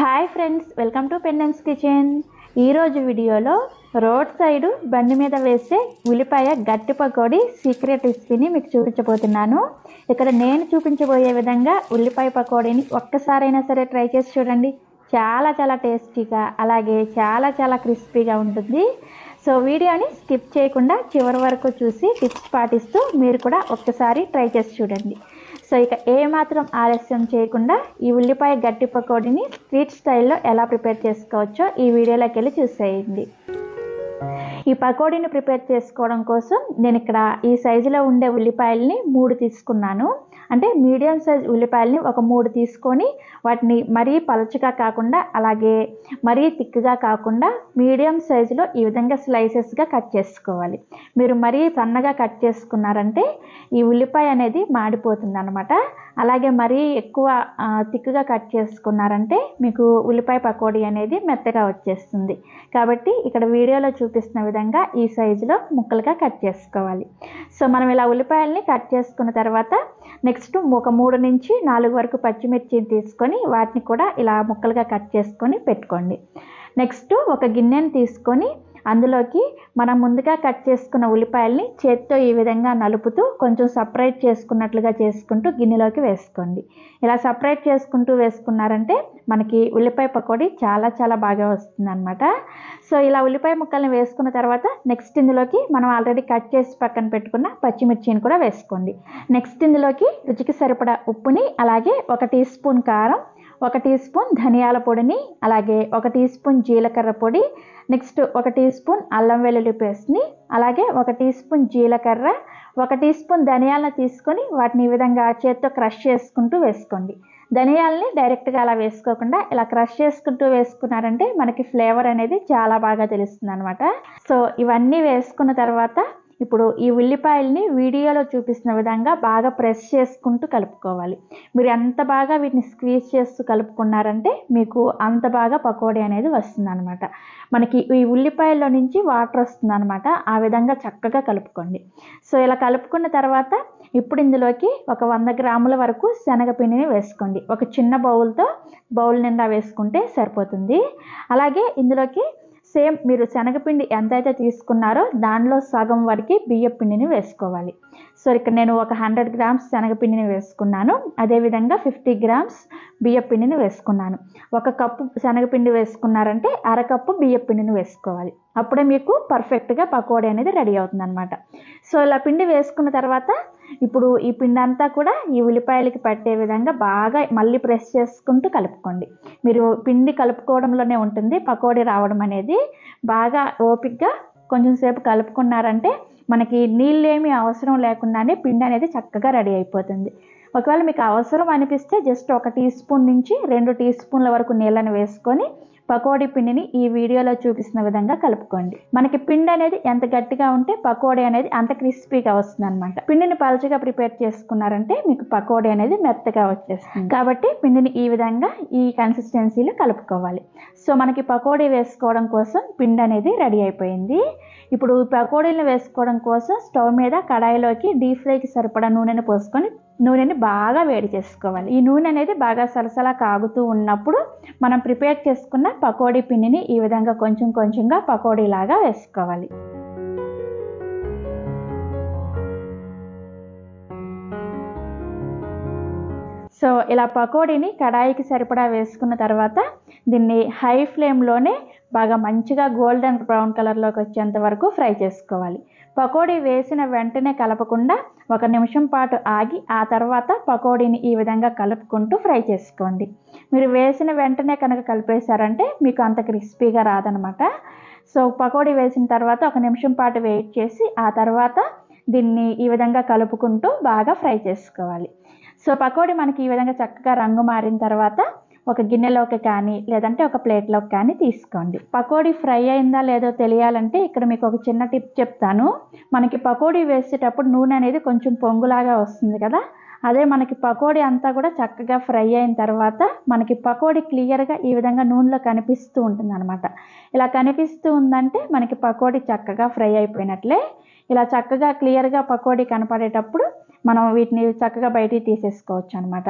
Hi friends welcome to పెండెన్స్ kitchen. ఈరోజు వీడియోలో రోడ్ సైడ్ బండి మీద వేసే ఉల్లిపాయ గట్టి పకోడీ సీక్రెట్ రెసిపీని మీకు చూపించబోతున్నాను. ఇక్కడ నేను చూపించబోయే విధంగా ఉల్లిపాయ పకోడీని ఒక్కసారైనా సరే ట్రై చేసి చూడండి. చాలా చాలా టేస్టీగా అలాగే చాలా చాలా క్రిస్పీగా ఉంటుంది. సో వీడియోని స్కిప్ చేయకుండా చివరి వరకు చూసి టిప్స్ పాటిస్తూ మీరు కూడా ఒక్కసారి ట్రై చేసి చూడండి. సో ఇక ఏమాత్రం ఆలస్యం చేయకుండా ఈ ఉల్లిపాయ గట్టి పకోడీని స్ట్రీట్ స్టైల్లో ఎలా ప్రిపేర్ చేసుకోవచ్చో ఈ వీడియోలోకి వెళ్ళి చూసేయండి. ఈ పకోడీని ప్రిపేర్ చేసుకోవడం కోసం నేను ఇక్కడ ఈ సైజులో ఉండే ఉల్లిపాయల్ని మూడు తీసుకున్నాను. అంటే మీడియం సైజ్ ఉల్లిపాయల్ని ఒక మూడు తీసుకొని వాటిని మరీ పలచగా కాకుండా అలాగే మరీ తిక్కుగా కాకుండా మీడియం సైజులో ఈ విధంగా స్లైసెస్గా కట్ చేసుకోవాలి. మీరు మరీ సన్నగా కట్ చేసుకున్నారంటే ఈ ఉల్లిపాయ అనేది మాడిపోతుంది అనమాట అలాగే మరీ ఎక్కువ తిక్కుగా కట్ చేసుకున్నారంటే మీకు ఉల్లిపాయ పకోడీ అనేది మెత్తగా వచ్చేస్తుంది. కాబట్టి ఇక్కడ వీడియోలో చూపిస్తున్న విధంగా ఈ సైజులో ముక్కలుగా కట్ చేసుకోవాలి. సో మనం ఇలా ఉల్లిపాయల్ని కట్ చేసుకున్న తర్వాత నెక్స్ట్ ఒక మూడు నుంచి నాలుగు వరకు పచ్చిమిర్చిని తీసుకొని వాటిని కూడా ఇలా ముక్కలుగా కట్ చేసుకొని పెట్టుకోండి. నెక్స్ట్ ఒక గిన్నెని తీసుకొని అందులోకి మనం ముందుగా కట్ చేసుకున్న ఉల్లిపాయల్ని చేత్తో ఈ విధంగా నలుపుతూ కొంచెం సపరేట్ చేసుకున్నట్లుగా చేసుకుంటూ గిన్నెలోకి వేసుకోండి. ఇలా సపరేట్ చేసుకుంటూ వేసుకున్నారంటే మనకి ఉల్లిపాయ పకోడీ చాలా చాలా బాగా వస్తుందన్నమాట. సో ఇలా ఉల్లిపాయ ముక్కల్ని వేసుకున్న తర్వాత నెక్స్ట్ ఇందులోకి మనం ఆల్రెడీ కట్ చేసి పక్కన పెట్టుకున్న పచ్చిమిర్చిని కూడా వేసుకోండి. నెక్స్ట్ ఇందులోకి రుచికి సరిపడా ఉప్పుని అలాగే ఒక టీ స్పూన్ కారం ఒక టీ స్పూన్ ధనియాల పొడిని అలాగే ఒక టీ స్పూన్ జీలకర్ర పొడి నెక్స్ట్ ఒక టీ స్పూన్ అల్లం వెల్లుల్లి పేస్ట్ని అలాగే ఒక టీ స్పూన్ జీలకర్ర ఒక టీ స్పూన్ ధనియాలను తీసుకొని వాటిని ఈ విధంగా చేత్తో క్రష్ చేసుకుంటూ వేసుకోండి. ధనియాలని డైరెక్ట్గా అలా వేసుకోకుండా ఇలా క్రష్ చేసుకుంటూ వేసుకున్నారంటే మనకి ఫ్లేవర్ అనేది చాలా బాగా తెలుస్తుంది అనమాట సో ఇవన్నీ వేసుకున్న తర్వాత ఇప్పుడు ఈ ఉల్లిపాయల్ని వీడియోలో చూపిస్తున్న విధంగా బాగా ప్రెస్ చేసుకుంటూ కలుపుకోవాలి. మీరు ఎంత బాగా వీటిని స్క్వీజ్ చేస్తూ కలుపుకున్నారంటే మీకు అంత బాగా పకోడీ అనేది వస్తుందన్నమాట. మనకి ఈ ఉల్లిపాయల్లో నుంచి వాటర్ వస్తుందన్నమాట. ఆ విధంగా చక్కగా కలుపుకోండి. సో ఇలా కలుపుకున్న తర్వాత ఇప్పుడు ఇందులోకి ఒక వంద గ్రాముల వరకు శనగపిండిని వేసుకోండి. ఒక చిన్న బౌల్తో బౌల్ నిండా వేసుకుంటే సరిపోతుంది. అలాగే ఇందులోకి సేమ్ మీరు శనగపిండి ఎంతైతే తీసుకున్నారో దానిలో సగం వరకు బియ్యపిండిని వేసుకోవాలి. సో ఇక్కడ నేను ఒక హండ్రెడ్ గ్రామ్స్ శనగపిండిని వేసుకున్నాను. అదేవిధంగా ఫిఫ్టీ గ్రామ్స్ బియ్యపిండిని వేసుకున్నాను. ఒక కప్పు శనగపిండి వేసుకున్నారంటే అరకప్పు బియ్య పిండిని వేసుకోవాలి. అప్పుడే మీకు పర్ఫెక్ట్గా పకోడీ అనేది రెడీ అవుతుంది అనమాట సో ఇలా పిండి వేసుకున్న తర్వాత ఇప్పుడు ఈ పిండి అంతా కూడా ఈ ఉల్లిపాయలకి పట్టే విధంగా బాగా మళ్ళీ ప్రెస్ చేసుకుంటూ కలుపుకోండి. మీరు పిండి కలుపుకోవడంలోనే ఉంటుంది. పకోడీ రావడం అనేది బాగా ఓపిక్గా కొంచెం సేపు కలుపుకున్నారంటే మనకి నీళ్ళేమీ అవసరం లేకుండానే పిండి అనేది చక్కగా రెడీ అయిపోతుంది. ఒకవేళ మీకు అవసరం అనిపిస్తే జస్ట్ ఒక టీ స్పూన్ నుంచి రెండు టీ స్పూన్ల వరకు నీళ్ళని వేసుకొని పకోడీ పిండిని ఈ వీడియోలో చూపిస్తున్న విధంగా కలుపుకోండి. మనకి పిండి అనేది ఎంత గట్టిగా ఉంటే పకోడీ అనేది అంత క్రిస్పీగా వస్తుంది అనమాట పిండిని పలచగా ప్రిపేర్ చేసుకున్నారంటే మీకు పకోడీ అనేది మెత్తగా వచ్చేస్తుంది. కాబట్టి పిండిని ఈ విధంగా ఈ కన్సిస్టెన్సీలో కలుపుకోవాలి. సో మనకి పకోడీ వేసుకోవడం కోసం పిండి అనేది రెడీ అయిపోయింది. ఇప్పుడు పకోడీలను పకోడీలు వేసుకోవడం కోసం స్టవ్ మీద కడాయిలోకి డీప్ ఫ్రైకి సరిపడా నూనెను పోసుకొని నూనెని బాగా వేడి చేసుకోవాలి. ఈ నూనె అనేది బాగా సలసలా కాగుతూ ఉన్నప్పుడు మనం ప్రిపేర్ చేసుకున్న పకోడీ పిండిని ఈ విధంగా కొంచెం కొంచెంగా పకోడీలాగా వేసుకోవాలి. సో ఇలా పకోడీని కడాయికి సరిపడా వేసుకున్న తర్వాత దీన్ని హై ఫ్లేమ్లోనే బాగా మంచిగా గోల్డెన్ బ్రౌన్ కలర్లోకి వచ్చేంత వరకు ఫ్రై చేసుకోవాలి. పకోడీ వేసిన వెంటనే కలపకుండా ఒక నిమిషం పాటు ఆగి ఆ తర్వాత పకోడీని ఈ విధంగా కలుపుకుంటూ ఫ్రై చేసుకోండి. మీరు వేసిన వెంటనే కనుక కలిపేశారంటే మీకు అంత క్రిస్పీగా రాదనమాట. సో పకోడీ వేసిన తర్వాత ఒక నిమిషం పాటు వెయిట్ చేసి ఆ తర్వాత దీన్ని ఈ విధంగా కలుపుకుంటూ బాగా ఫ్రై చేసుకోవాలి. సో పకోడీ మనకి ఈ విధంగా చక్కగా రంగు మారిన తర్వాత ఒక గిన్నెలోకి కానీ లేదంటే ఒక ప్లేట్లోకి కానీ తీసుకోండి. పకోడీ ఫ్రై అయిందా లేదో తెలియాలంటే ఇక్కడ మీకు ఒక చిన్న టిప్ చెప్తాను. మనకి పకోడీ వేసేటప్పుడు నూనె అనేది కొంచెం పొంగులాగా వస్తుంది కదా? అదే మనకి పకోడీ అంతా కూడా చక్కగా ఫ్రై అయిన తర్వాత మనకి పకోడీ క్లియర్గా ఈ విధంగా నూనెలో కనిపిస్తూ ఉంటుంది అనమాట ఇలా కనిపిస్తూ ఉందంటే మనకి పకోడీ చక్కగా ఫ్రై అయిపోయినట్లే. ఇలా చక్కగా క్లియర్గా పకోడీ కనపడేటప్పుడు మనం వీటిని చక్కగా బయటికి తీసేసుకోవచ్చు అనమాట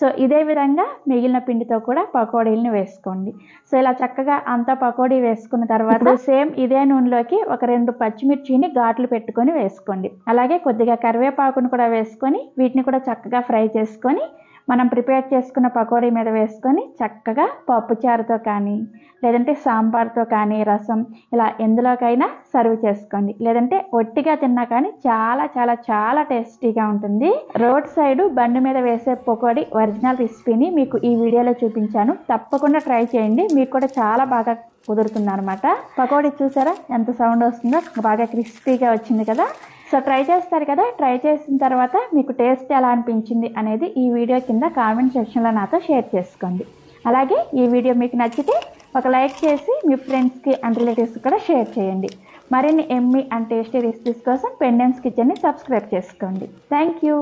సో ఇదే విధంగా మిగిలిన పిండితో కూడా పకోడీలని వేసుకోండి. సో ఇలా చక్కగా అంతా పకోడీ వేసుకున్న తర్వాత సేమ్ ఇదే నూనెలోకి ఒక రెండు పచ్చిమిర్చిని ఘాట్లు పెట్టుకొని వేసుకోండి. అలాగే కొద్దిగా కరివేపాకును కూడా వేసుకొని వీటిని కూడా చక్కగా ఫ్రై చేసుకొని మనం ప్రిపేర్ చేసుకున్న పకోడీ మీద వేసుకొని చక్కగా పప్పుచారుతో కానీ లేదంటే సాంబార్తో కానీ రసం ఇలా ఎందులోకైనా సర్వ్ చేసుకోండి. లేదంటే ఒట్టిగా తిన్నా కానీ చాలా చాలా చాలా టేస్టీగా ఉంటుంది రోడ్ సైడ్ బండి మీద వేసే పకోడీ ఒరిజినల్ రెసిపీని మీకు ఈ వీడియోలో చూపించాను. తప్పకుండా ట్రై చేయండి. మీకు కూడా చాలా బాగా కుదురుతుంది అనమాట పకోడీ చూసారా? ఎంత సౌండ్ వస్తుందో బాగా క్రిస్పీగా వచ్చింది కదా. సో ట్రై చేస్తారు కదా. ట్రై చేసిన తర్వాత మీకు టేస్ట్ ఎలా అనిపించింది అనేది ఈ వీడియో కింద కామెంట్ సెక్షన్లో నాతో షేర్ చేసుకోండి. అలాగే ఈ వీడియో మీకు నచ్చితే ఒక లైక్ చేసి మీ ఫ్రెండ్స్కి అండ్ రిలేటివ్స్కి కూడా షేర్ చేయండి. మరిన్ని ఎమ్మి అండ్ టేస్టీ రెసిపీస్ కోసం పెండెన్స్ కిచెన్ని సబ్స్క్రైబ్ చేసుకోండి. Thank you